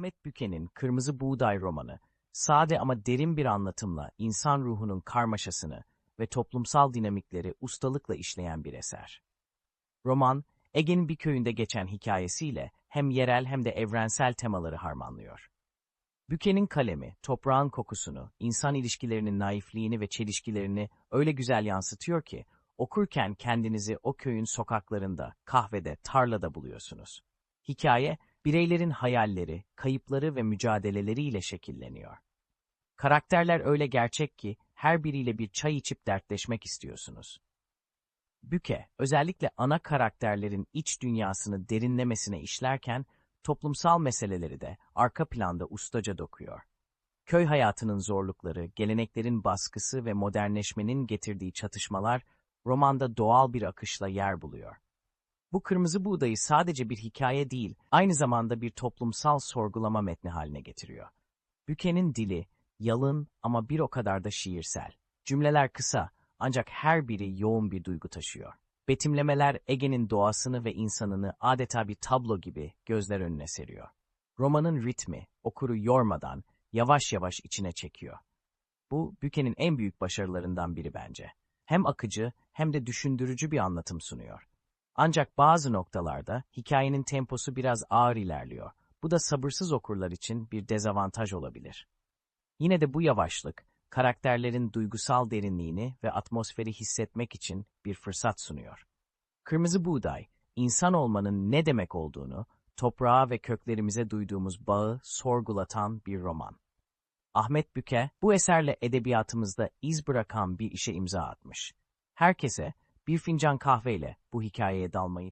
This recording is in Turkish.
Ahmet Büke'nin Kırmızı Buğday romanı, sade ama derin bir anlatımla insan ruhunun karmaşasını ve toplumsal dinamikleri ustalıkla işleyen bir eser. Roman, Ege'nin bir köyünde geçen hikayesiyle hem yerel hem de evrensel temaları harmanlıyor. Büke'nin kalemi, toprağın kokusunu, insan ilişkilerinin naifliğini ve çelişkilerini öyle güzel yansıtıyor ki, okurken kendinizi o köyün sokaklarında, kahvede, tarlada buluyorsunuz. Hikaye, bireylerin hayalleri, kayıpları ve mücadeleleriyle şekilleniyor. Karakterler öyle gerçek ki, her biriyle bir çay içip dertleşmek istiyorsunuz. Büke, özellikle ana karakterlerin iç dünyasını derinlemesine işlerken, toplumsal meseleleri de arka planda ustaca dokuyor. Köy hayatının zorlukları, geleneklerin baskısı ve modernleşmenin getirdiği çatışmalar romanda doğal bir akışla yer buluyor. Bu kırmızı buğdayı sadece bir hikaye değil, aynı zamanda bir toplumsal sorgulama metni haline getiriyor. Büke'nin dili, yalın ama bir o kadar da şiirsel. Cümleler kısa, ancak her biri yoğun bir duygu taşıyor. Betimlemeler Ege'nin doğasını ve insanını adeta bir tablo gibi gözler önüne seriyor. Romanın ritmi, okuru yormadan, yavaş yavaş içine çekiyor. Bu, Büke'nin en büyük başarılarından biri bence. Hem akıcı hem de düşündürücü bir anlatım sunuyor. Ancak bazı noktalarda hikayenin temposu biraz ağır ilerliyor. Bu da sabırsız okurlar için bir dezavantaj olabilir. Yine de bu yavaşlık, karakterlerin duygusal derinliğini ve atmosferi hissetmek için bir fırsat sunuyor. Kırmızı Buğday, insan olmanın ne demek olduğunu, toprağa ve köklerimize duyduğumuz bağı sorgulatan bir roman. Ahmet Büke, bu eserle edebiyatımızda iz bırakan bir işe imza atmış. Herkese bir fincan kahveyle bu hikayeye dalmayı